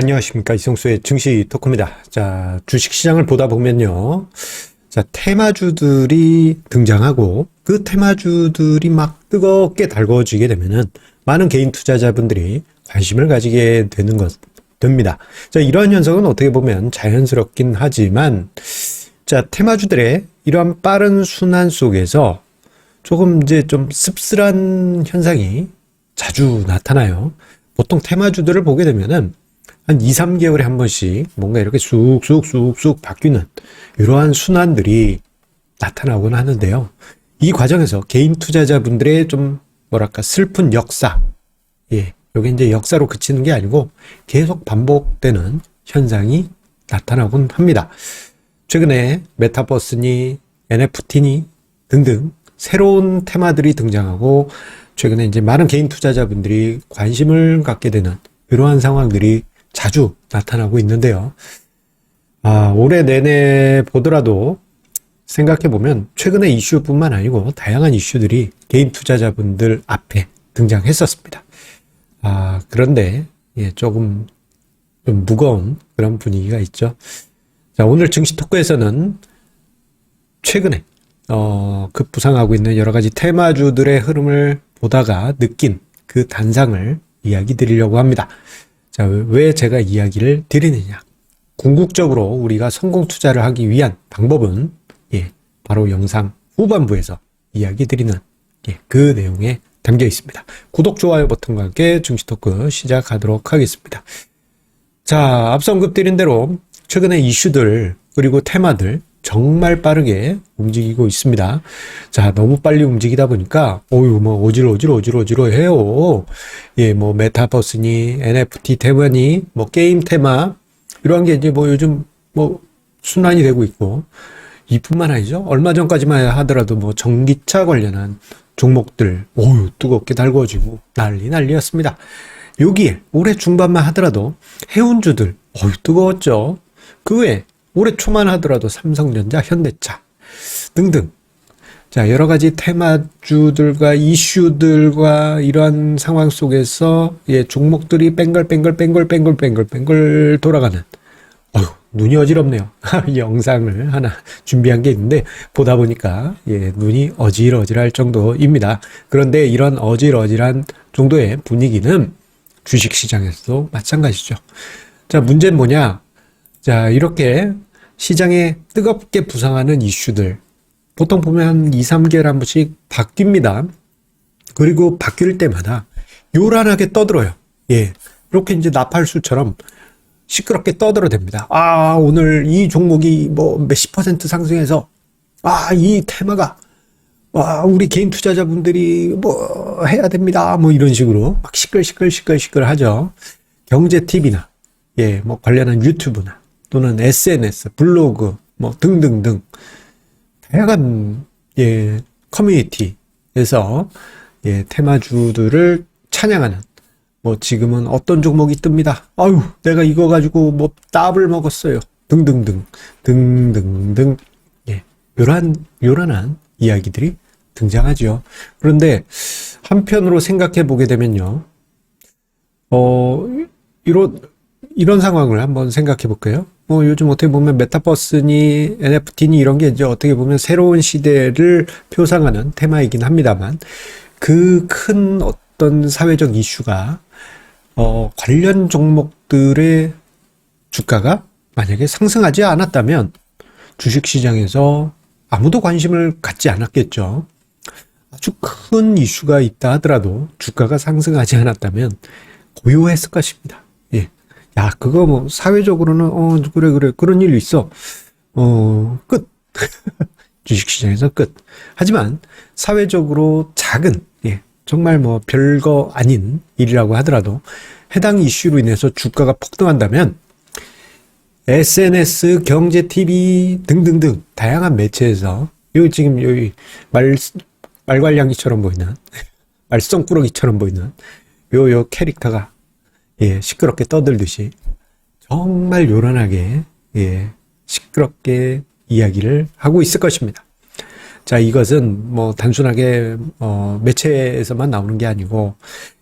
안녕하십니까. 이성수의 증시 토크입니다. 자, 주식 시장을 보다 보면요. 자, 테마주들이 등장하고 그 테마주들이 막 뜨겁게 달궈지게 되면은 많은 개인 투자자분들이 관심을 가지게 되는 것, 됩니다. 자, 이러한 현상은 어떻게 보면 자연스럽긴 하지만 자, 테마주들의 이러한 빠른 순환 속에서 조금 이제 좀 씁쓸한 현상이 자주 나타나요. 보통 테마주들을 보게 되면은 한 2, 3개월에 한 번씩 뭔가 이렇게 쑥쑥쑥쑥 바뀌는 이러한 순환들이 나타나곤 하는데요. 이 과정에서 개인 투자자분들의 좀 뭐랄까 슬픈 역사, 예, 여기 이제 역사로 그치는 게 아니고 계속 반복되는 현상이 나타나곤 합니다. 최근에 메타버스니 NFT니 등등 새로운 테마들이 등장하고 최근에 이제 많은 개인 투자자분들이 관심을 갖게 되는 이러한 상황들이 자주 나타나고 있는데요. 아, 올해 내내 보더라도 생각해 보면 최근의 이슈뿐만 아니고 다양한 이슈들이 개인 투자자분들 앞에 등장했었습니다. 아, 그런데 예, 조금 좀 무거운 그런 분위기가 있죠. 자, 오늘 증시 토크에서는 최근에 어, 급부상하고 있는 여러 가지 테마주들의 흐름을 보다가 느낀 그 단상을 이야기 드리려고 합니다. 자, 왜 제가 이야기를 드리느냐? 궁극적으로 우리가 성공 투자를 하기 위한 방법은 예, 바로 영상 후반부에서 이야기 드리는 예, 그 내용에 담겨 있습니다. 구독, 좋아요 버튼과 함께 증시 토크 시작하도록 하겠습니다. 자, 앞서 언급드린 대로 최근의 이슈들 그리고 테마들 정말 빠르게 움직이고 있습니다. 자, 너무 빨리 움직이다 보니까, 어유, 뭐, 어지러 해요. 예, 뭐, 메타버스니, NFT 테마니, 뭐, 게임 테마, 이러한 게 이제 뭐 요즘 뭐, 순환이 되고 있고, 이뿐만 아니죠. 얼마 전까지만 하더라도 뭐, 전기차 관련한 종목들, 어유, 뜨겁게 달궈지고, 난리 난리였습니다. 여기에 올해 중반만 하더라도 해운주들, 어유, 뜨거웠죠. 그 외에 올해 초만 하더라도 삼성전자, 현대차 등등. 자, 여러 가지 테마주들과 이슈들과 이러한 상황 속에서 예, 종목들이 뺑글뺑글 뺑글 뺑글 뺑글 뺑글 돌아가는 어휴, 눈이 어지럽네요. 영상을 하나 준비한 게 있는데 보다 보니까 예, 눈이 어질어질할 정도입니다. 그런데 이런 어질어질한 정도의 분위기는 주식 시장에서도 마찬가지죠. 자, 문제는 뭐냐? 자, 이렇게 시장에 뜨겁게 부상하는 이슈들. 보통 보면 한 2, 3개월 한 번씩 바뀝니다. 그리고 바뀔 때마다 요란하게 떠들어요. 예. 이렇게 이제 나팔수처럼 시끄럽게 떠들어댑니다. 아, 오늘 이 종목이 뭐 몇십 퍼센트 상승해서, 아, 이 테마가, 와, 우리 개인 투자자분들이 뭐 해야 됩니다. 뭐 이런 식으로 막 시끌시끌 시끌시끌 하죠. 경제 TV나, 예, 뭐 관련한 유튜브나, 또는 SNS, 블로그, 뭐 등등등 다양한 예 커뮤니티에서 예 테마주들을 찬양하는 뭐 지금은 어떤 종목이 뜹니다. 아유, 내가 이거 가지고 뭐 따블 먹었어요. 등등등 등등등 예 요란 요란한 이야기들이 등장하죠. 그런데 한편으로 생각해 보게 되면요. 어 이런 이런 상황을 한번 생각해 볼까요? 뭐 요즘 어떻게 보면 메타버스니 NFT니 이런 게 이제 어떻게 보면 새로운 시대를 표상하는 테마이긴 합니다만 그 큰 어떤 사회적 이슈가 어 관련 종목들의 주가가 만약에 상승하지 않았다면 주식 시장에서 아무도 관심을 갖지 않았겠죠. 아주 큰 이슈가 있다 하더라도 주가가 상승하지 않았다면 고요했을 것입니다. 야, 그거 뭐, 사회적으로는, 어, 그래, 그래, 그런 일이 있어. 어, 끝. 주식시장에서 끝. 하지만, 사회적으로 작은, 예, 정말 뭐, 별거 아닌 일이라고 하더라도, 해당 이슈로 인해서 주가가 폭등한다면, SNS, 경제 TV 등등등, 다양한 매체에서, 여기 지금 여기, 말, 말괄량이처럼 보이는, 말썽꾸러기처럼 보이는, 요, 요 캐릭터가 예, 시끄럽게 떠들듯이 정말 요란하게 예, 시끄럽게 이야기를 하고 있을 것입니다. 자, 이것은 뭐 단순하게 어, 매체에서만 나오는 게 아니고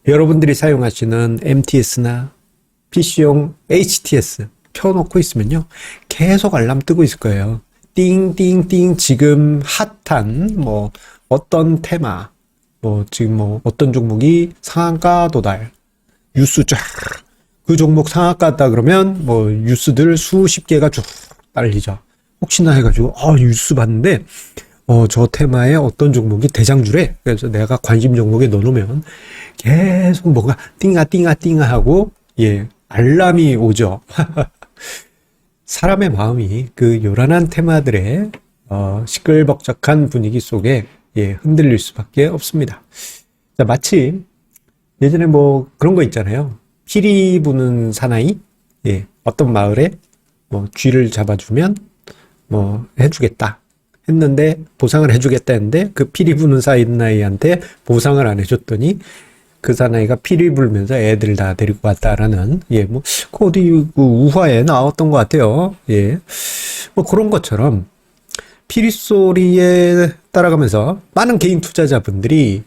여러분들이 사용하시는 MTS나 PC용 HTS 켜놓고 있으면요. 계속 알람 뜨고 있을 거예요. 띵띵띵 지금 핫한 뭐 어떤 테마 뭐 지금 뭐 어떤 종목이 상한가 도달 뉴스 쫙 그 종목 상한가다 그러면 뭐 뉴스들 수십 개가 쭉 딸리죠. 혹시나 해가지고 아 뉴스 봤는데 어 저 테마에 어떤 종목이 대장주래. 그래서 내가 관심 종목에 넣어놓으면 계속 뭔가 띵아 띵아 띵아 하고 예 알람이 오죠. 사람의 마음이 그 요란한 테마들의 어, 시끌벅적한 분위기 속에 예, 흔들릴 수밖에 없습니다. 자, 마치 예전에 뭐 그런 거 있잖아요. 피리 부는 사나이, 예, 어떤 마을에 뭐 쥐를 잡아주면 뭐 해주겠다 했는데 보상을 해주겠다 했는데 그 피리 부는 사나이한테 보상을 안 해줬더니 그 사나이가 피리 불면서 애들 다 데리고 왔다라는 예 뭐 그 어디 그 우화에 나왔던 것 같아요 예 뭐 그런 것처럼 피리 소리에 따라가면서 많은 개인 투자자분들이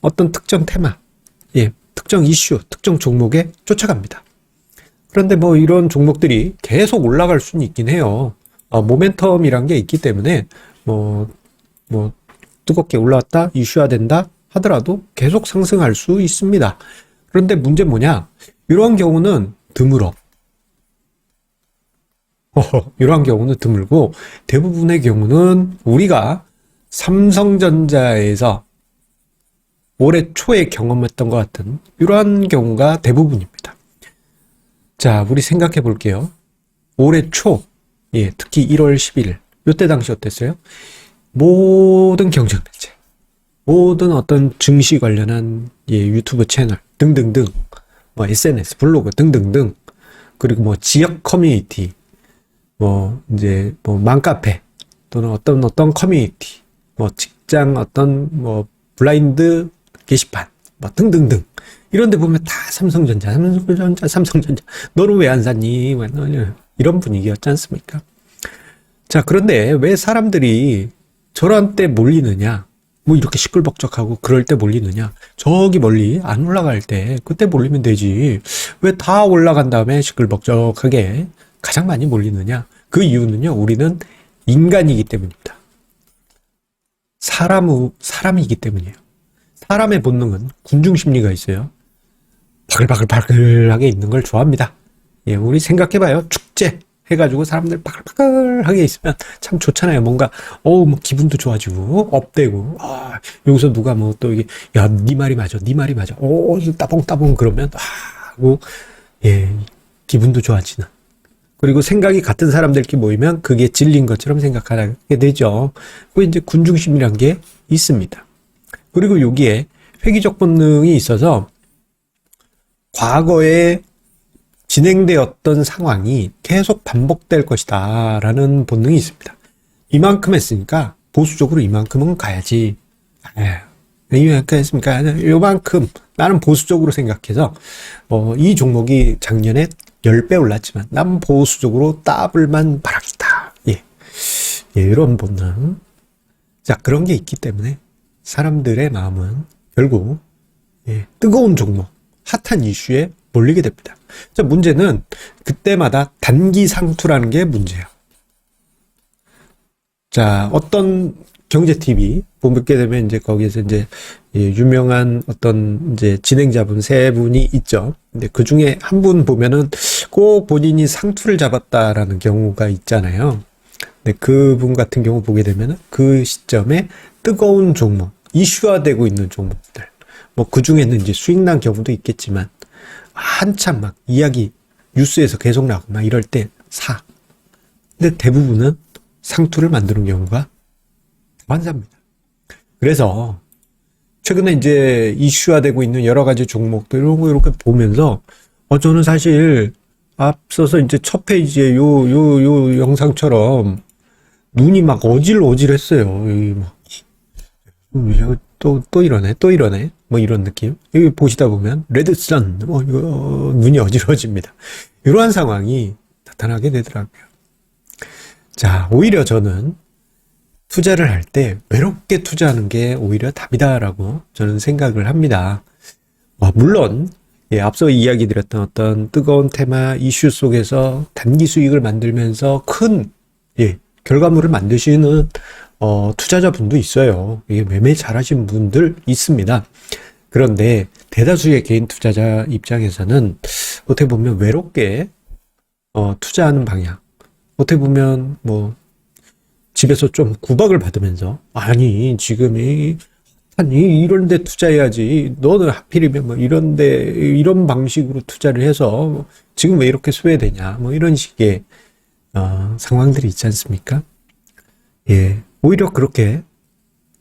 어떤 특정 테마 예 특정 이슈 특정 종목에 쫓아갑니다 그런데 뭐 이런 종목들이 계속 올라갈 수는 있긴 해요 어, 모멘텀이란 게 있기 때문에 뭐 뭐 뜨겁게 올라왔다 이슈화된다 하더라도 계속 상승할 수 있습니다. 그런데 문제 뭐냐? 이러한 경우는 드물어. 어, 이러한 경우는 드물고 대부분의 경우는 우리가 삼성전자에서 올해 초에 경험했던 것 같은 이러한 경우가 대부분입니다. 자, 우리 생각해 볼게요. 올해 초, 예, 특히 1월 11일, 이때 당시 어땠어요? 모든 경쟁 매체, 모든 어떤 증시 관련한 예, 유튜브 채널 등등등 뭐 SNS 블로그 등등등 그리고 뭐 지역 커뮤니티 뭐 이제 뭐 맘카페 또는 어떤 어떤 커뮤니티 뭐 직장 어떤 뭐 블라인드 게시판 뭐 등등등 이런 데 보면 다 삼성전자 삼성전자 삼성전자 너는 왜 안 샀니 뭐 이런 분위기였지 않습니까 자 그런데 왜 사람들이 저런 때 몰리느냐 뭐 이렇게 시끌벅적하고 그럴 때 몰리느냐? 저기 멀리 안 올라갈 때 그때 몰리면 되지. 왜 다 올라간 다음에 시끌벅적하게 가장 많이 몰리느냐? 그 이유는요. 우리는 인간이기 때문입니다. 사람 사람이기 때문이에요. 사람의 본능은 군중 심리가 있어요. 바글바글바글하게 있는 걸 좋아합니다. 예, 우리 생각해봐요. 축제. 해가지고 사람들 바글바글하게 있으면 참 좋잖아요. 뭔가 어우 뭐 기분도 좋아지고 업되고 아 여기서 누가 뭐 또 이게 야네 말이 맞아, 네 말이 맞아. 오 따봉따봉 그러면 아 하고 예 기분도 좋아지는. 그리고 생각이 같은 사람들끼리 모이면 그게 진린 것처럼 생각하게 되죠. 그 이제 군중심이란 게 있습니다. 그리고 여기에 회귀적 본능이 있어서 과거에 진행되었던 상황이 계속 반복될 것이다 라는 본능이 있습니다. 이만큼 했으니까 보수적으로 이만큼은 가야지. 예. 이만큼 했으니까 요만큼 나는 보수적으로 생각해서 어, 이 종목이 작년에 10배 올랐지만 난 보수적으로 따블만 바랍니다. 예. 예, 이런 본능. 자, 그런 게 있기 때문에 사람들의 마음은 결국 예, 뜨거운 종목, 핫한 이슈에 몰리게 됩니다. 자, 문제는 그때마다 단기 상투라는 게 문제예요. 자, 어떤 경제 TV 보게 되면 이제 거기에서 이제 예, 유명한 어떤 이제 진행자분 세 분이 있죠. 근데 그 중에 한 분 보면은 꼭 본인이 상투를 잡았다라는 경우가 있잖아요. 근데 그분 같은 경우 보게 되면은 그 시점에 뜨거운 종목, 이슈화되고 있는 종목들. 뭐 그 중에는 이제 수익 난 경우도 있겠지만 한참 막 이야기 뉴스에서 계속 나오고 막 이럴 때 사. 근데 대부분은 상투를 만드는 경우가 환사입니다. 그래서 최근에 이제 이슈화되고 있는 여러 가지 종목들 이런 거 이렇게 보면서 어 저는 사실 앞서서 이제 첫 페이지에 요 요 요 영상처럼 눈이 막 어질어질했어요. 여기 막 또, 또 이러네, 또 이러네. 뭐 이런 느낌. 여기 보시다 보면, 레드선, 뭐, 이거, 눈이 어지러집니다. 이러한 상황이 나타나게 되더라고요. 자, 오히려 저는 투자를 할 때 외롭게 투자하는 게 오히려 답이다라고 저는 생각을 합니다. 와, 물론, 예, 앞서 이야기 드렸던 어떤 뜨거운 테마 이슈 속에서 단기 수익을 만들면서 큰, 예, 결과물을 만드시는, 어, 투자자분도 있어요. 이게 매매 잘하신 분들 있습니다. 그런데 대다수의 개인 투자자 입장에서는 어떻게 보면 외롭게, 어, 투자하는 방향. 어떻게 보면 뭐, 집에서 좀 구박을 받으면서, 아니, 지금 이, 아니, 이런 데 투자해야지. 너는 하필이면 뭐 이런 데, 이런 방식으로 투자를 해서 지금 왜 이렇게 소외되냐. 뭐 이런 식의, 어, 상황들이 있지 않습니까? 예. 오히려 그렇게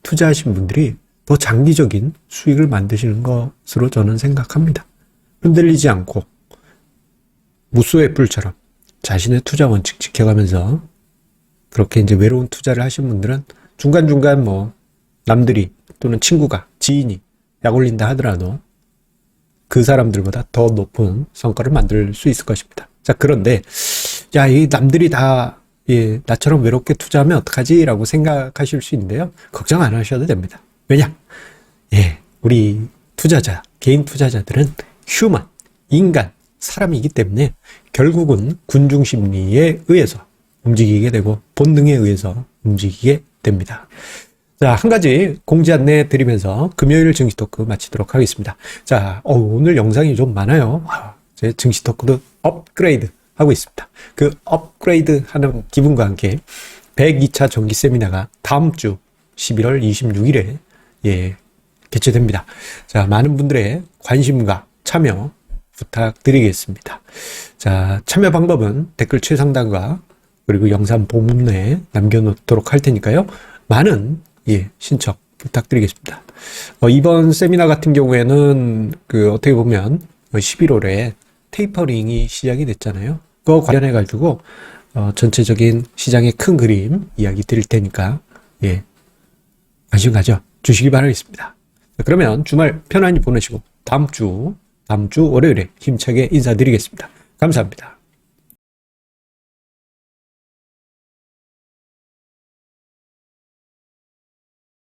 투자하신 분들이 더 장기적인 수익을 만드시는 것으로 저는 생각합니다. 흔들리지 않고 무소의 뿔처럼 자신의 투자 원칙 지켜가면서 그렇게 이제 외로운 투자를 하신 분들은 중간중간 뭐 남들이 또는 친구가 지인이 약 올린다 하더라도 그 사람들보다 더 높은 성과를 만들 수 있을 것입니다. 자, 그런데 야, 이 남들이 다 예, 나처럼 외롭게 투자하면 어떡하지? 라고 생각하실 수 있는데요. 걱정 안 하셔도 됩니다. 왜냐? 예, 우리 투자자, 개인 투자자들은 휴먼, 인간, 사람이기 때문에 결국은 군중 심리에 의해서 움직이게 되고 본능에 의해서 움직이게 됩니다. 자, 한 가지 공지 안내 드리면서 금요일 증시 토크 마치도록 하겠습니다. 자, 어, 오늘 영상이 좀 많아요. 아, 제 증시 토크도 업그레이드 하고 있습니다. 그 업그레이드 하는 기분과 함께 102차 정기 세미나가 다음 주 11월 26일에 예, 개최됩니다. 자, 많은 분들의 관심과 참여 부탁드리겠습니다. 자, 참여 방법은 댓글 최상단과 그리고 영상 본문에 남겨놓도록 할 테니까요. 많은 예, 신청 부탁드리겠습니다. 어, 이번 세미나 같은 경우에는 그 어떻게 보면 11월에 테이퍼링이 시작이 됐잖아요. 그거 관련해 가지고 어, 전체적인 시장의 큰 그림 이야기 드릴 테니까 예, 관심 가져 주시기 바라겠습니다. 자, 그러면 주말 편안히 보내시고 다음 주 다음 주 월요일에 힘차게 인사드리겠습니다. 감사합니다.